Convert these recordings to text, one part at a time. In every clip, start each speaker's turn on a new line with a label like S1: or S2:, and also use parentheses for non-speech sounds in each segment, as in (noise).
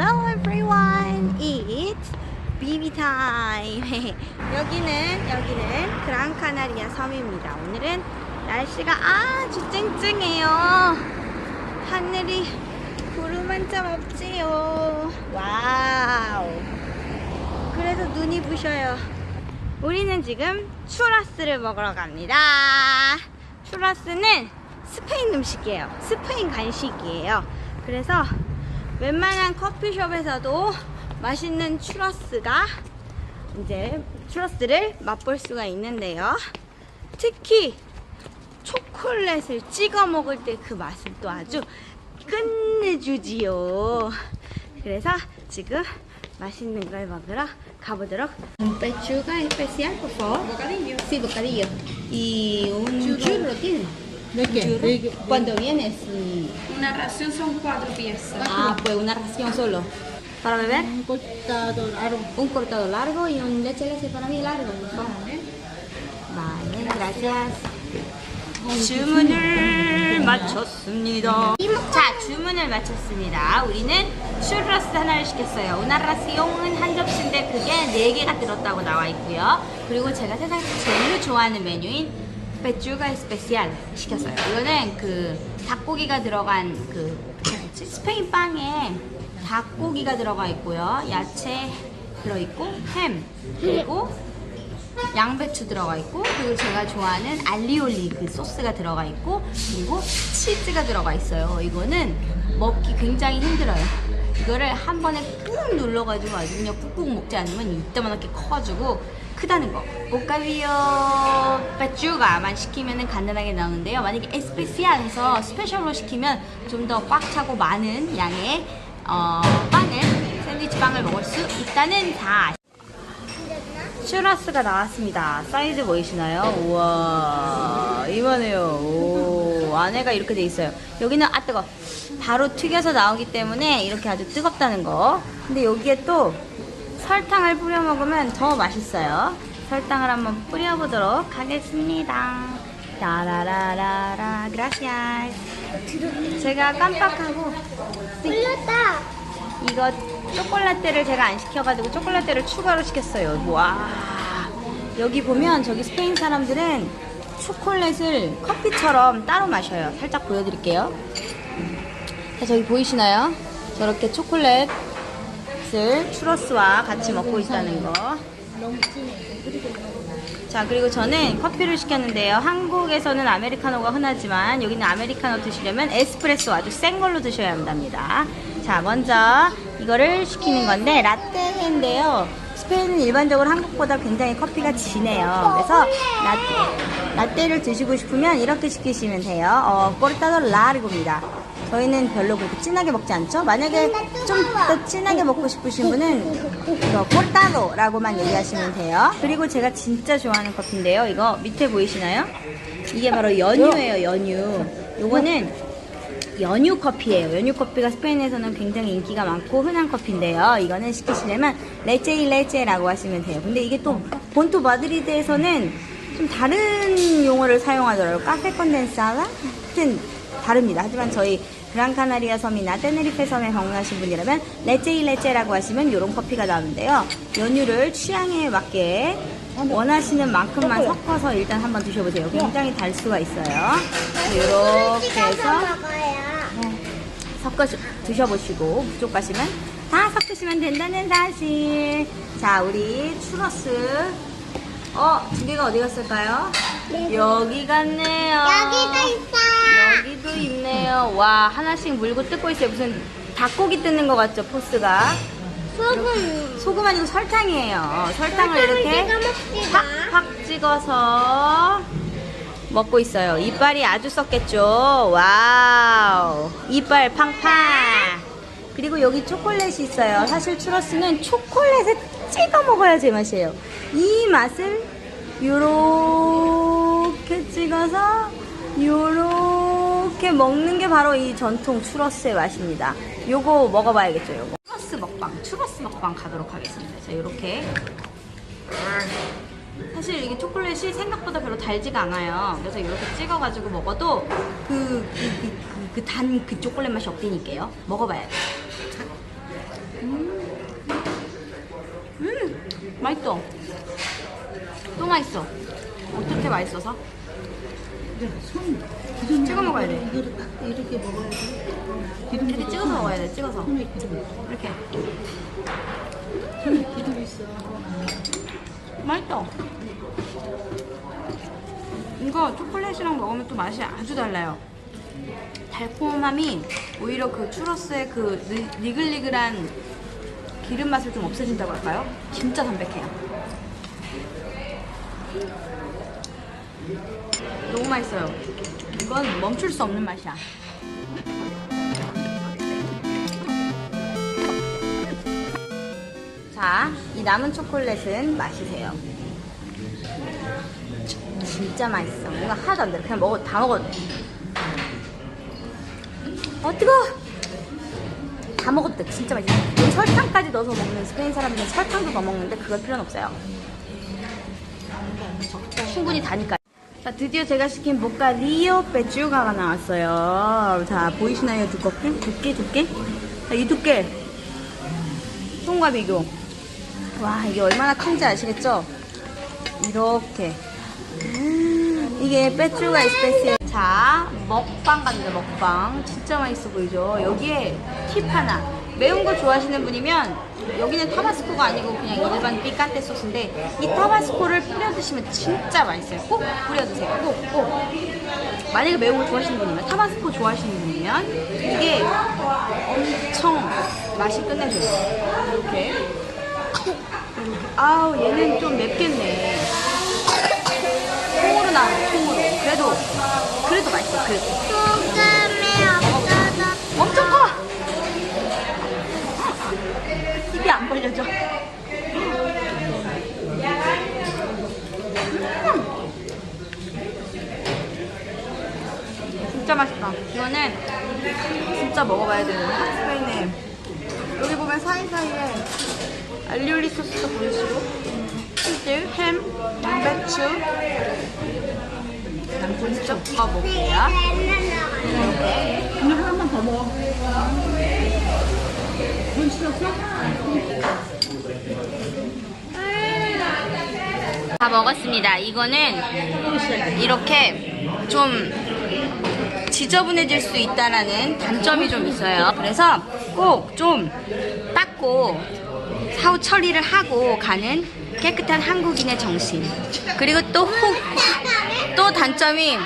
S1: Hello everyone, it's BB time. (laughs) 여기는 여기는 그랑카나리아 섬입니다. 오늘은 날씨가 아주 쨍쨍해요. 하늘이 구름 한 점 없지요. 와우. 그래서 눈이 부셔요. 우리는 지금 추러스를 먹으러 갑니다. 추러스는 스페인 음식이에요. 스페인 간식이에요. 그래서 웬만한 커피숍에서도 맛있는 추러스가 이제 추러스를 맛볼 수가 있는데요. 특히 초콜릿을 찍어 먹을 때 그 맛을 또 아주 끝내주지요. 그래서 지금 맛있는 걸 먹으러 가보도록. Un pechuga especial, por favor.
S2: Bocadillo.
S1: Sí, bocadillo. Y un churro, tiene.
S2: ¿De qué? ¿De qué?
S1: Cuando vienes. y-
S2: Una ración son cuatro piezas.
S1: Ah, pues una ración solo. ¿Para beber?
S2: Un cortado largo.
S1: Un cortado largo y un leche leche para mí largo. favor. Vale, gracias. 주문을 마쳤습니다. 자, 주문을 마쳤습니다. 우리는 슈러스 하나를 시켰어요. 우나라스용은 한 접시인데 그게 네 개가 들었다고 나와 있고요. 그리고 제가 세상에서 제일 좋아하는 메뉴인 베쭈가 스페시알 시켰어요. 이거는 그 닭고기가 들어간 그? 스페인 빵에 닭고기가 들어가 있고요. 야채 들어있고 햄 그리고 양배추 들어가 있고 그리고 제가 좋아하는 알리올리 그 소스가 들어가 있고 그리고 치즈가 들어가 있어요. 이거는 먹기 굉장히 힘들어요. 이거를 한 번에 꾹 눌러가지고 아주 그냥 꾹꾹 먹지 않으면 이따만하게 커가지고 크다는 거. 보카비오 빼쭈가만 시키면 간단하게 나오는데요. 만약에 에스페시알 해서 스페셜로 시키면 좀 더 꽉 차고 많은 양의 어, 빵을 샌드위치 빵을 먹을 수 있다는 사실. 슈라스가 나왔습니다. 사이즈 보이시나요? 우와, 이만해요. 오, 안에가 이렇게 돼 있어요. 여기는 아 뜨거. 바로 튀겨서 나오기 때문에 이렇게 아주 뜨겁다는 거. 근데 여기에 또 설탕을 뿌려 먹으면 더 맛있어요. 설탕을 한번 뿌려보도록 하겠습니다. 따라라라라, 그라시아스. 제가 깜빡하고
S3: 흘렸다.
S1: 이거 초콜라떼를 제가 안 시켜가지고 초콜라떼를 추가로 시켰어요. 와 여기 보면 저기 스페인 사람들은 초콜릿을 커피처럼 따로 마셔요. 살짝 보여드릴게요. 자 저기 보이시나요? 저렇게 초콜릿 을 추러스와 같이 먹고 있다는 거. 자 그리고 저는 커피를 시켰는데요. 한국에서는 아메리카노가 흔하지만 여기는 아메리카노 드시려면 에스프레소 아주 센 걸로 드셔야 한답니다. 자 먼저 이거를 시키는 건데 라떼인데요. 스페인은 일반적으로 한국보다 굉장히 커피가 진해요. 그래서 라떼, 라떼를 드시고 싶으면 이렇게 시키시면 돼요. 어, 꼬르타도 라르고입니다 저희는 별로 그렇게 진하게 먹지 않죠? 만약에 좀 더 진하게 먹고 싶으신 분은 이거 꼬르타도라고만 얘기하시면 돼요. 그리고 제가 진짜 좋아하는 커피인데요. 이거 밑에 보이시나요? 이게 바로 연유예요, 연유. 요거는 연유 커피예요. 연유 커피가 스페인에서는 굉장히 인기가 많고 흔한 커피인데요. 이거는 시키시려면 레체이 레체라고 하시면 돼요. 근데 이게 또 본토 마드리드에서는 좀 다른 용어를 사용하더라고요. 카페 컨덴사라? 하여튼 다릅니다. 하지만 저희 그랑카나리아 섬이나 테네리페 섬에 방문하신 분이라면 레체이 레체라고 하시면 이런 커피가 나오는데요. 연유를 취향에 맞게 원하시는 만큼만 섞어서 일단 한번 드셔보세요. 굉장히 달 수가 있어요. 이렇게 해서. 섞어 드셔보시고 부족 하시면 다 섞으시면 된다는 사실. 자, 우리 추러스. 어, 두 개가 어디 갔을까요? 여기 갔네요.
S3: 여기도 있어.
S1: 여기도 있네요. 와, 하나씩 물고 뜯고 있어요. 무슨 닭고기 뜯는 것 같죠, 포스가?
S3: 소금.
S1: 소금 아니고 설탕이에요. 설탕을 이렇게. 팍팍 찍어서 먹고 있어요. 이빨이 아주 썩겠죠. 와우. 이빨 팡팡. 그리고 여기 초콜릿이 있어요. 사실 추러스는 초콜릿에 찍어 먹어야 제맛이에요. 이 맛을 요렇게 찍어서 요렇게 이렇게 먹는 게 바로 이 전통 추러스의 맛입니다. 요거 먹어봐야겠죠, 요거. 추러스 먹방, 추러스 먹방 가도록 하겠습니다. 자, 요렇게. 사실 이게 초콜릿이 생각보다 별로 달지가 않아요. 그래서 이렇게 찍어가지고 먹어도 그, 그, 그, 그, 단 그 초콜릿 맛이 없으니까요. 먹어봐야 돼. 음. 음, 맛있어. 또 맛있어. 어떻게 맛있어서?
S2: 손
S1: 찍어 먹어야 돼.
S2: 이거를 딱 이렇게 먹어야 돼. 기름
S1: 이렇게 찍어서 먹어야 돼, 찍어서.
S2: 손에 기름.
S1: 이렇게.
S2: 손에 기름 있어.
S1: 맛있다. 이거 초콜릿이랑 먹으면 또 맛이 아주 달라요. 달콤함이 오히려 그 추러스의 그 니- 니글니글한 기름 맛을 좀 없애준다고 할까요? 진짜 담백해요. 너무 맛있어요. 이건 멈출 수 없는 맛이야. 자, 이 남은 초콜릿은 마시세요. 진짜 맛있어. 이거 하나도 안 돼. 그냥 먹어, 다 먹어도 돼. 어, 뜨거워! 다 돼. 진짜 맛있어. 설탕까지 넣어서 먹는 스페인 사람들은 설탕도 더 먹는데 그럴 필요는 없어요. 충분히 다니까. 자, 드디어 제가 시킨 모카 리오 빼쭈가가 나왔어요. 자, 보이시나요? 두껍게? 두께, 두께? 자, 이 두께. 손과 비교. 와, 이게 얼마나 큰지 아시겠죠? 이렇게. 음, 이게 빼쭈가 에스페시에. 자, 먹방 갑니다, 먹방. 진짜 맛있어 보이죠? 여기에 팁 하나. 매운 거 좋아하시는 분이면 여기는 타바스코가 아니고 그냥 일반 삐까떼 소스인데 이 타바스코를 뿌려 드시면 진짜 맛있어요. 꼭 뿌려 드세요. 꼭, 꼭. 만약에 매운 거 좋아하시는 분이면 타바스코 좋아하시는 분이면 이게 엄청 맛이 끝내줘요. 이렇게. 아우 얘는 좀 맵겠네. 통으로 나온 통으로. 그래도 그래도 맛있어. 그래도 진짜 맛있다. 이거는 진짜 먹어봐야 되는 핫스페인에 여기 보면 사이사이에 알리올리 소스도 보이시고 치즈, 햄, 양배추 남편 직접 먹어볼게요. 이렇게
S2: 오늘 하나만 더 먹어. 돈 싫었어?
S1: 다 먹었습니다. 이거는 이렇게 좀 지저분해질 수 있다라는 단점이 좀 있어요. 그래서 꼭 좀 닦고 사후 처리를 하고 가는 깨끗한 한국인의 정신. 그리고 또, 혹, 또 단점이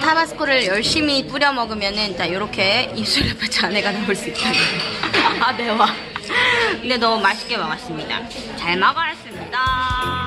S1: 타바스코를 열심히 뿌려 먹으면은 딱 이렇게 입술에 (laughs) 잔해가 나올 수 있다. (laughs) 아 매워. 근데 너무 맛있게 먹었습니다. 잘 먹었습니다.